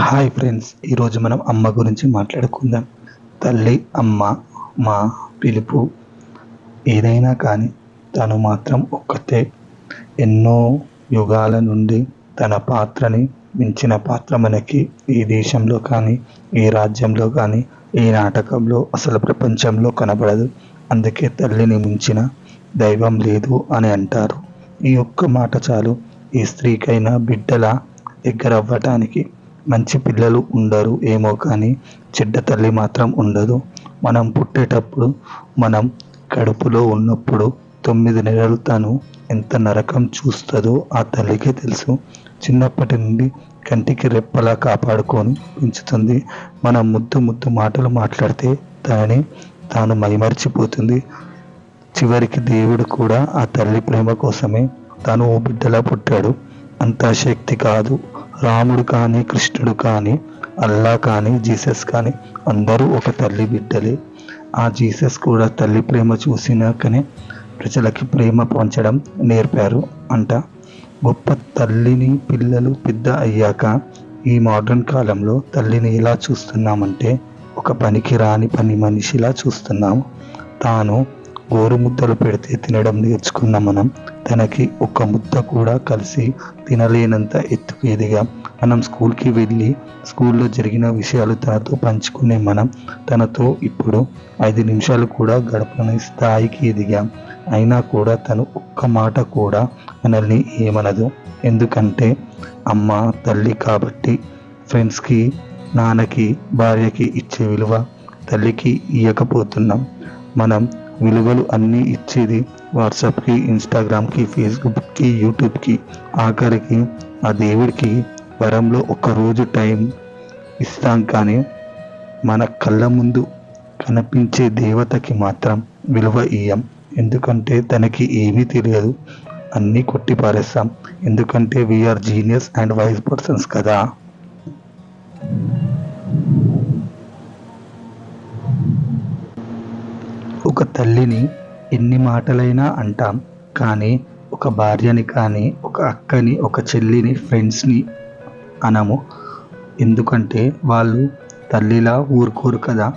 Hi friends ఈరోజు మనం అమ్మ గురించి మాట్లాడుకుందాం. తల్లి అమ్మ మా పిలుపు. ఏదైనా కానీ తను మాత్రం ఒక్కతే. ఎన్నో యుగాల నుండి తన పాత్రని మించిన పాత్ర మనకి ఈ దేశంలో కానీ ఏ రాజ్యంలో కానీ ఏ నాటకంలో అసలు ప్రపంచంలో కనబడదు. అందుకే తల్లిని మించిన దైవం లేదు అని అంటారు. ఈ ఒక్క మాట చాలు. ఈ స్త్రీకైనా బిడ్డల దగ్గర అవ్వటానికి మంచి పిల్లలు ఉండరు ఏమో కానీ చెడ్డ తల్లి మాత్రం ఉండదు. మనం పుట్టేటప్పుడు మనం కడుపులో ఉన్నప్పుడు తొమ్మిది నెలలు తను ఎంత నరకం చూస్తుందో ఆ తల్లికే తెలుసు. చిన్నప్పటి నుండి కంటికి రెప్పలా కాపాడుకొని పెంచుతుంది. మనం ముద్దు ముద్దు మాటలు మాట్లాడితే తనని తాను మైమర్చిపోతుంది. చివరికి దేవుడు కూడా ఆ తల్లి ప్రేమ కోసమే తను ఓ బిడ్డలా పుట్టాడు. అంత శక్తి కాదు. రాముడు కానీ కృష్ణుడు కానీ అల్లా కానీ జీసస్ కానీ అందరూ ఒక తల్లి బిడ్డలే. ఆ జీసస్ కూడా తల్లి ప్రేమ చూసినాకనే ప్రజలకి ప్రేమ పంచడం నేర్పారు అంట. గొప్ప తల్లిని పిల్లలు పెద్ద అయ్యాక ఈ మోడర్న్ కాలంలో తల్లిని ఎలా చూస్తున్నామంటే ఒక పనికి రాని పని మనిషిలా చూస్తున్నాము తాను గోరు ముద్దలు పెడితే తినడం నేర్చుకున్న మనం. తనకి ఒక ముద్ద కూడా కలిసి తినలేనంత ఎత్తుకు ఎదిగాం మనం స్కూల్కి వెళ్ళి స్కూల్లో జరిగిన విషయాలు తనతో పంచుకునే మనం. తనతో ఇప్పుడు ఐదు నిమిషాలు కూడా గడపని స్థాయికి ఎదిగాం. అయినా కూడా తను ఒక్క మాట కూడా మనల్ని ఏమనదు. ఎందుకంటే అమ్మ తల్లి కాబట్టి ఫ్రెండ్స్కి నాన్నకి భార్యకి ఇచ్చే విలువ తల్లికి ఇవ్వకపోతున్నాం మనం విలువలు అన్నీ ఇచ్చేది వాట్సాప్కి ఇన్స్టాగ్రామ్కి ఫేస్బుక్కి యూట్యూబ్కి. ఆఖరికి ఆ దేవుడికి వరంలో రోజు టైం ఇస్తాం కానీ మన కళ్ళ ముందు కనిపించే దేవతకి మాత్రం విలువ ఇయ్యం. ఎందుకంటే తనకి ఏమీ తెలియదు. అన్నీ కొట్టి పారేస్తాం ఎందుకంటే we are genius and wise persons కదా. ఒక తల్లిని ఎన్ని మాటలైనా అంటాం కానీ ఒక భార్యని కానీ ఒక అక్కని ఒక చెల్లిని ఫ్రెండ్స్ని అనము. ఎందుకంటే వాళ్ళు తల్లిలా ఊరుకోరు కదా.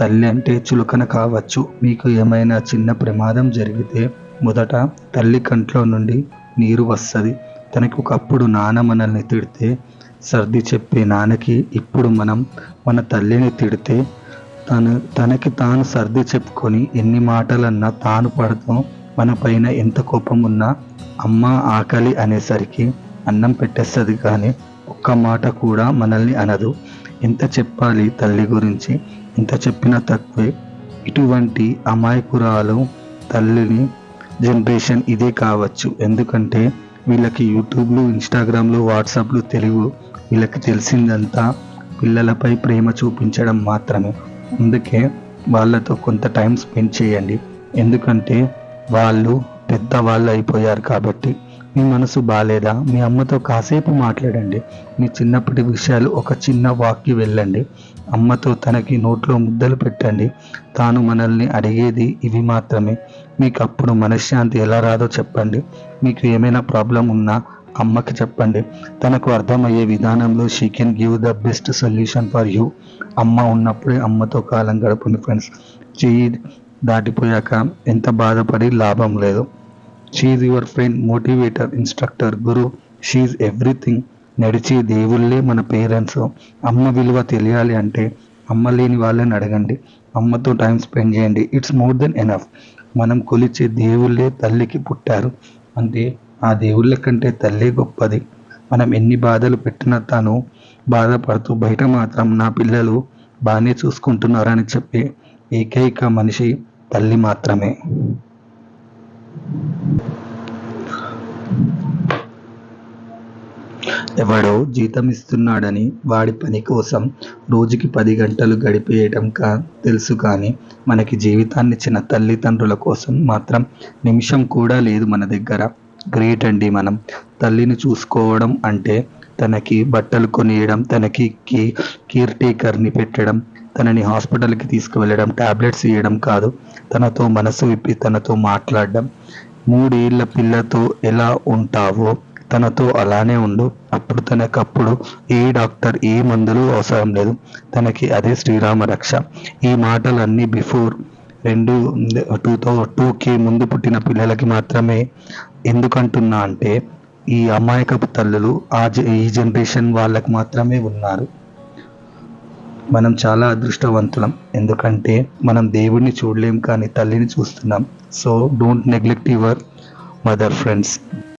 తల్లి అంటే చులకన కావచ్చు. మీకు ఏమైనా చిన్న ప్రమాదం జరిగితే మొదట తల్లి కంట్లో నుండి నీరు వస్తుంది. తనకి ఒకప్పుడు నాన్న మనల్ని తిడితే సర్ది చెప్పే నాన్నకి ఇప్పుడు మనం మన తల్లిని తిడితే తను తనకి తాను సర్ది చెప్పుకొని ఎన్ని మాటలన్నా తాను పడతాం మన పైన ఎంత కోపం ఉన్నా అమ్మ ఆకలి అనేసరికి అన్నం పెట్టేస్తుంది కానీ ఒక్క మాట కూడా మనల్ని అనదు. ఎంత చెప్పాలి తల్లి గురించి? ఎంత చెప్పినా తక్కువే. ఇటువంటి అమాయకురాలు తల్లిని జనరేషన్ ఇదే కావచ్చు. ఎందుకంటే వీళ్ళకి యూట్యూబ్లు ఇన్స్టాగ్రామ్లు వాట్సాప్లు తెలుగు వీళ్ళకి తెలిసిందంతా పిల్లలపై ప్రేమ చూపించడం మాత్రమే. అందుకే వాళ్ళతో కొంత టైం స్పెండ్ చేయండి. ఎందుకంటే వాళ్ళు పెద్దవాళ్ళు అయిపోయారు కాబట్టి మీ మనసు బాగాలేదా మీ అమ్మతో కాసేపు మాట్లాడండి. మీ చిన్నప్పటి విషయాలు ఒక చిన్న వాక్కి వెళ్ళండి. అమ్మతో తనకి నోట్లో ముద్దలు పెట్టండి. తాను మనల్ని అడిగేది ఇవి మాత్రమే. మీకు అప్పుడు మనశ్శాంతి ఎలా రాదో చెప్పండి. మీకు ఏమైనా ప్రాబ్లం ఉన్నా అమ్మకి చెప్పండి. తనకు అర్థమయ్యే విధానంలో she can give the best solution for you అమ్మ ఉన్నప్పుడే అమ్మతో కాలం గడపండి ఫ్రెండ్స్ చెయ్యి దాటిపోయాక ఎంత బాధపడి లాభం లేదు. She's your friend motivator instructor guru she's everything నడిచే దేవుళ్ళే మన పేరెంట్స్ అమ్మ విలువ తెలియాలి అంటే అమ్మ లేని వాళ్ళని అడగండి. అమ్మతో టైం స్పెండ్ చేయండి. ఇట్స్ మోర్ దెన్ ఎనఫ్ మనం కొలిచే దేవుళ్ళే తల్లికి పుట్టారు. అంటే ఆ దేవుళ్ళ కంటే తల్లే గొప్పది. మనం ఎన్ని బాధలు పెట్టినా తాను బాధపడుతూ బయట మాత్రం నా పిల్లలు బాగానే చూసుకుంటున్నారని చెప్పే ఏకైక మనిషి తల్లి మాత్రమే. ఎవడో జీతం ఇస్తున్నాడని వాడి పని కోసం రోజుకి పది గంటలు గడిపేయటం కా తెలుసు కానీ మనకి జీవితాన్నిచ్చిన తల్లిదండ్రుల కోసం మాత్రం నిమిషం కూడా లేదు మన దగ్గర. గ్రేట్ అండి మనం. తల్లిని చూసుకోవడం అంటే తనకి బట్టలు కొనియడం తనకి కీ కేర్ టేకర్ని పెట్టడం తనని హాస్పిటల్కి తీసుకువెళ్ళడం ట్యాబ్లెట్స్ ఇవ్వడం కాదు. తనతో మనసు విప్పి తనతో మాట్లాడడం. మూడేళ్ళ పిల్లతో ఎలా ఉంటావో తనతో అలానే ఉండు. అప్పుడు తనకప్పుడు ఏ డాక్టర్ ఏ మందులు అవసరం లేదు. తనకి అదే శ్రీరామ రక్ష. ఈ మాటలన్నీ బిఫోర్ రెండు టూ థౌ టూకి ముందు పుట్టిన పిల్లలకి మాత్రమే ఎందుకంటున్నా అంటే ఈ అమాయకపు తల్లులు ఆ జ- ఈ జనరేషన్ వాళ్ళకి మాత్రమే ఉన్నారు. మనం చాలా అదృష్టవంతులం. ఎందుకంటే మనం దేవుడిని చూడలేం కానీ తల్లిని చూస్తున్నాం. So don't neglect your mother friends.